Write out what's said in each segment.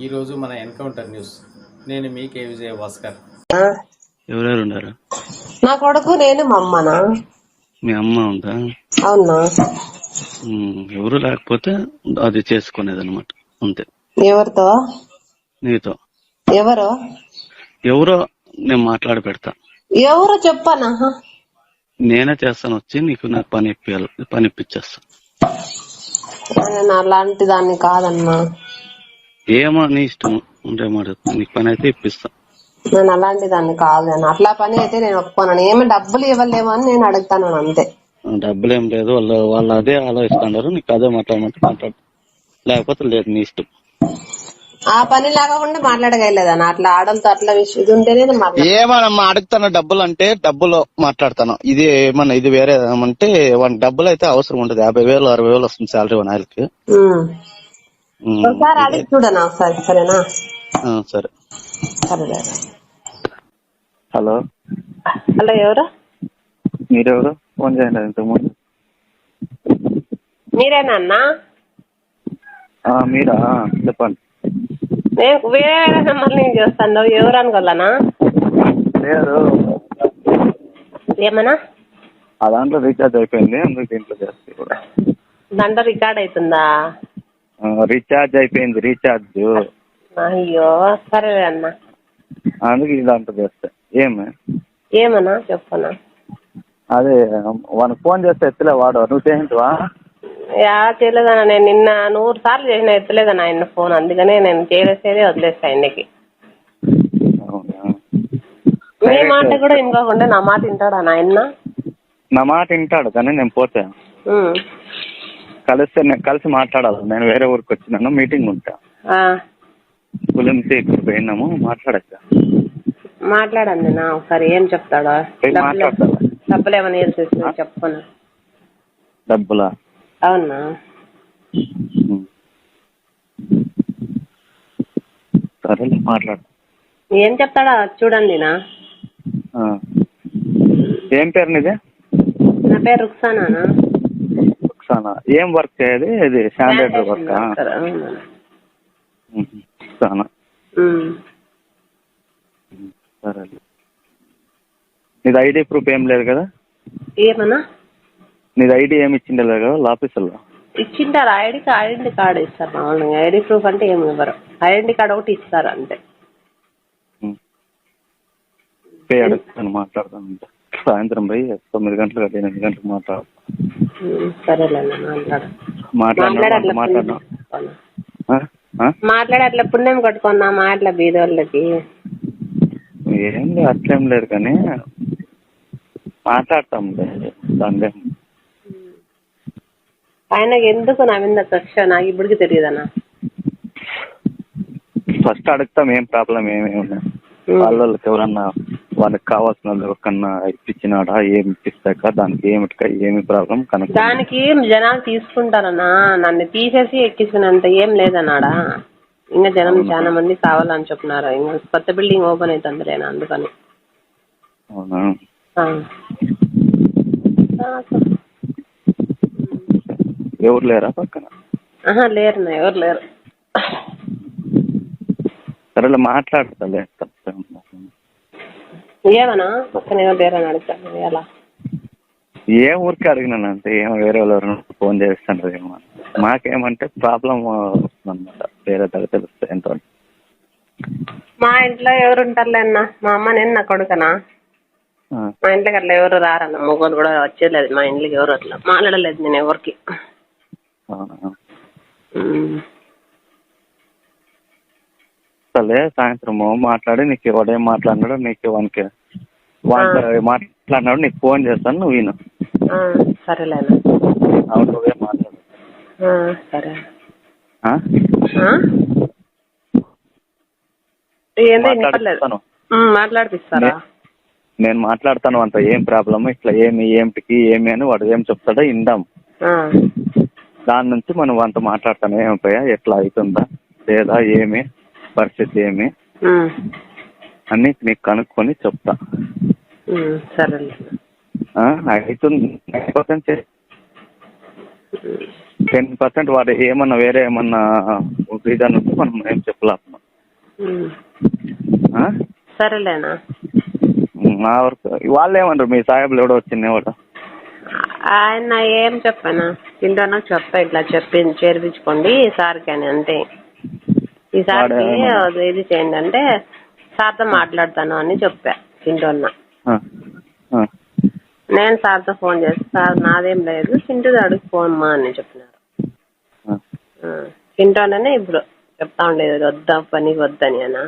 ఈరోజు మన encounter news. నేను మీ కే విజయ భాస్కర్. ఎవరెవరు ఉన్నారు నా కొడుకు నేను మా అమ్మనా? మీ అమ్మ ఉందా? అవునా? ఉమ్, ఎవరు లేకపోతే అది చేసుకునేది అనమాట అంతే. ఎవరితో? నీతో. ఎవరు? ఎవరో నేను మాట్లాడి పెడతా. ఎవరు చెప్పనా? నేనే చేస్తాను వచ్చి నీకు నాకు పని ఇప్పియాలి పని ఇప్పించేస్తా నేను అలాంటి దాన్ని కాదన్నా. ఏమో నీ ఇష్టం ఉంటే మాట నీకు పని అయితే ఇప్పిస్తా. నేను అలాంటి దాన్ని కాదు అన్న అట్లా పని అయితే నేను ఒప్పుకోను. ఏమి డబ్బులు ఇవ్వలేమో అని నేను అడుగుతాను అంతే. డబ్బులు ఏం లేదు. వాళ్ళు వాళ్ళు అదే ఆలోచిస్తున్నారు. నీకు అదే మాట్లాడమంటే మాట్లాడు. లేకపోతే లేదు నీ ఇష్టం. ఆ పని లేకుండా మాట్లాడగలేదన్న అట్లా ఆడలతో అట్లా విషయం ఇది ఉంటేనే ఏమన్నా అడుగుతాను డబ్బులు అంటే డబ్బులు మాట్లాడతాను. ఇది ఏమన్నా ఇది వేరే ఏమంటే వానికి డబ్బులు అయితే అవసరం ఉంటుంది యాభై వేలు అరవై వేలు వస్తుంది శాలరీ వన్ ఆయనకి. ఉమ్. ఒకసారి అడిగి చూడనా ఒకసారి సరేనా? సరే. సరే హలో. హలో ఎవరు? మీరెవరు? ఫోన్ చేయండి ఇంతకుముందు. మీరేనా అన్నా? ఆ, మీరా? చెప్పండి. నేను వేరే వేరే నెంబర్ నుంచి చూస్తాను. ఎవరు అనుకోవాలనా? లేదు. ఏమన్నా? ఆ దాంట్లో రీఛార్జ్ అయిపోయింది అందుకు దీంట్లో చేస్తే కూడా దాంట్లో రికార్డ్ అవుతుందా? రీఛార్జ్ అయిపోయింది రీఛార్జ్ అయ్యో సరే అన్న అందుకు దాంట్లో చేస్తే ఏమి ఏమన్నా? చెప్పనా? అదే వానికి ఫోన్ చేస్తే ఎత్తలే వాడు. నువ్వు చేయించవా యా చేయలేదన్న నేను నిన్న నూరు సార్లు చేసిన ఎత్తలేదన్న ఆయన ఫోన్ అందుకనే నేను చేయలేసేదే వదిలేస్తా ఆయనకి. మీ మాట కూడా ఇంకోకుండా నా మాట వింటాడా నాయన నా మాట వింటాడు కానీ నేను పోతే. కలిస్తే నేను కలిసి మాట్లాడాలి. నేను వేరే ఊరికి వచ్చినాను మీటింగ్ ఉంటా. పులింసి ఇక్కడ పోయినాము మాట్లాడచ్చా? మాట్లాడండి నా ఒకసారి ఏం చెప్తాడా? డబ్బులు ఏమైనా వేసేసి చెప్పను. డబ్బులా? అవునా? ఉం. సరేలే మాట్లాడు. ఏం చెప్తాడా చూడండి నా. ఆ. ఏం పేరు నీది? నా పేరు రుక్సానా రుక్సానా ఏం వర్క్ చేయది ఇది శానిటరీ వర్క్ రుక్సానా సరేలే. నీది ఐడి ప్రూఫ్ ఏం లేదు కదా? ఏమన్నా? నీది ఐడి ఏమి ఇచ్చిండే లేదు కదా ఆఫీసులో? ఇచ్చింటారు ఐడి ఐడెంటి కార్డు ఇస్తారు మామూలుగా ఐడి ప్రూఫ్ అంటే ఏమి ఇవ్వరు. ఐడెంటి కార్డు ఒకటి ఇస్తారు అంతే. పే అడుగుతాను మాట్లాడతాను. సాయంత్రం పోయి తొమ్మిది గంటలకు అది ఎనిమిది గంటలకు మాట్లాడు. అట్లా పుణ్యం కట్టుకున్నా మాట్లా బీదోళ్ళకి. ఏం లేదు అట్లేం లేదు కానీ మాట్లాడతాం దాని ఆయనకి ఎందుకు నా మీద కక్ష? నాకు ఇప్పటికి తెలియదన్నా ఫస్ట్ అడుగుతాం ఏం ప్రాబ్లం ఏమేమి ఉన్నాయి? వాళ్ళ వాళ్ళకి ఎవరన్నా వాళ్ళకి కావాల్సిన ఎవరికన్నా ఇప్పించినాడా ఏమి ఇప్పిస్తాక దానికి ఏమిటిక ఏమి ప్రాబ్లం కనుక దానికి జనాలు తీసుకుంటారన్నా నన్ను తీసేసి ఎక్కించినంత ఏం లేదన్నాడా? ఇంకా జనం చాలా మంది కావాలని చెప్తున్నారు ఇంకా కొత్త బిల్డింగ్ ఓపెన్ అవుతుంది లేనా అందుకని. అవునా. ఎవరు లేరా పక్కన? ఆహా లేరు ఎవరు లేరు. సరేలే మాట్లాడతాలే. పక్కన అడుగుతాను ఎలా ఏ ఊరికి అడిగినాను అంతే. ఏం వేరే వాళ్ళు ఫోన్ చేస్తుండ్రు ఏమో. మాకేమంటే ప్రాబ్లం వస్తుందన్నమాట వేరే దగ్గర తెలుస్తాయి ఎంతో. మా ఇంట్లో ఎవరు ఉంటారులే అన్న. మా అమ్మ నేను నా కొడుకనా? మా ఇంట్లోకి అట్లా ఎవరు రారన్న. మొగోళ్ళు కూడా వచ్చేది మా ఇంట్లోకి ఎవరు అట్లా. మాట్లాడలేదు నేను ఎవరికి. సరే సాయంత్రం మాట్లాడి నీకు ఎవడేం మాట్లాడినాడు నీకు వానికి వానికి మాట్లాడినాడు నీకు ఫోన్ చేస్తాను నువ్వు విను. ఆ, సరేలే అన్న. అవును నువ్వే మాట్లాడు. ఆ, సరే. మాట్లాడిపిస్తారా? నేను మాట్లాడతాను అంత ఏం ప్రాబ్లమ్ ఇట్లా ఏమి ఏమిటికి ఏమి అని వాడు ఏం చెప్తాడో ఇందాం దాని నుంచి మనం అంత మాట్లాడతాను ఏమైపోయా ఎట్లా అవుతుందా లేదా ఏమి? పరిస్థితి ఏమి? ఉమ్, అని నీకు కనుక్కొని చెప్తా. అవుతుంది ఉమ్. టెన్ పర్సెంట్ వాడు ఏమన్నా వేరే ఏమన్నా రీజన్ ఉంటే మనం ఏం చెప్పలేము? సరేలేనా? మా వరకు వాళ్ళు ఏమంటారు మీ సాహెబ్లు ఎవడో వచ్చింది ఆయన ఏం చెప్పానా? చింటోనో చెప్పా ఇట్లా చెప్పి చేర్పించుకోండి సార్కి అని అంతే. ఈ సార్కి వాడు- ఇది చేయండి అంటే సార్తో మాట్లాడతాను అని చెప్పా చింటోన్న నేను సార్తో ఫోన్ చేస్తే. సార్ నాదేం లేదు. చింటూ మా అని చెప్పినారు. చింటోనే ఇప్పుడు చెప్తా ఉండేది. వద్దా పని వద్దని అన్న.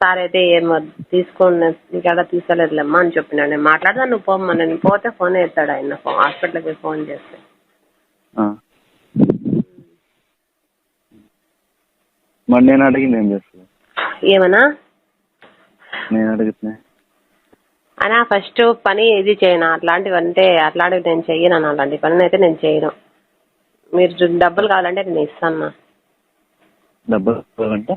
సార్ అయితే ఏం తీసుకొని నీకాడ తీసుకోలేదులేమ్మా అని చెప్పినాడు. నేను మాట్లాడదాను నువ్వు పోమ్మా. నేను పోతే ఫోన్ ఎత్తాడు ఆయన. ఫోన్ హాస్పిటల్కి ఫోన్ చేస్తే. మరి నేను అడిగింది ఏం చేస్తుంది ఏమన్నా? నేను అడిగితే అనా ఫస్ట్ పని ఇది చేయను. అట్లాంటివి అంటే అట్లాంటివి నేను చెయ్యను అన్న అలాంటి పని అయితే నేను చేయను మీరు డబ్బులు కావాలంటే నేను ఇస్తాను డబ్బులు కావాలంటే?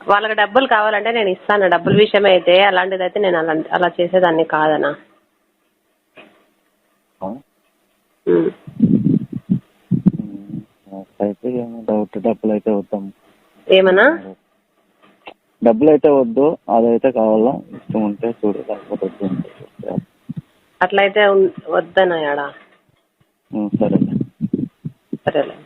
వాళ్ళకి డబ్బులు కావాలంటే నేను ఇస్తాను. డబ్బుల విషయం అయితే అలాంటిది అయితే నేను అలా అలా చేసేదాన్ని కాదనా డౌట్ డబ్బులు అయితే వద్దాం. ఏమన్నా? డబ్బులు అయితే వద్దు అదైతే కావాలా? ఇష్టం ఉంటే చూడు లేకపోతే వద్దు అంటే చూడు. అట్లయితే ఉన్- వద్దనా యాడా ఉమ్, సరేలే. సరేలే.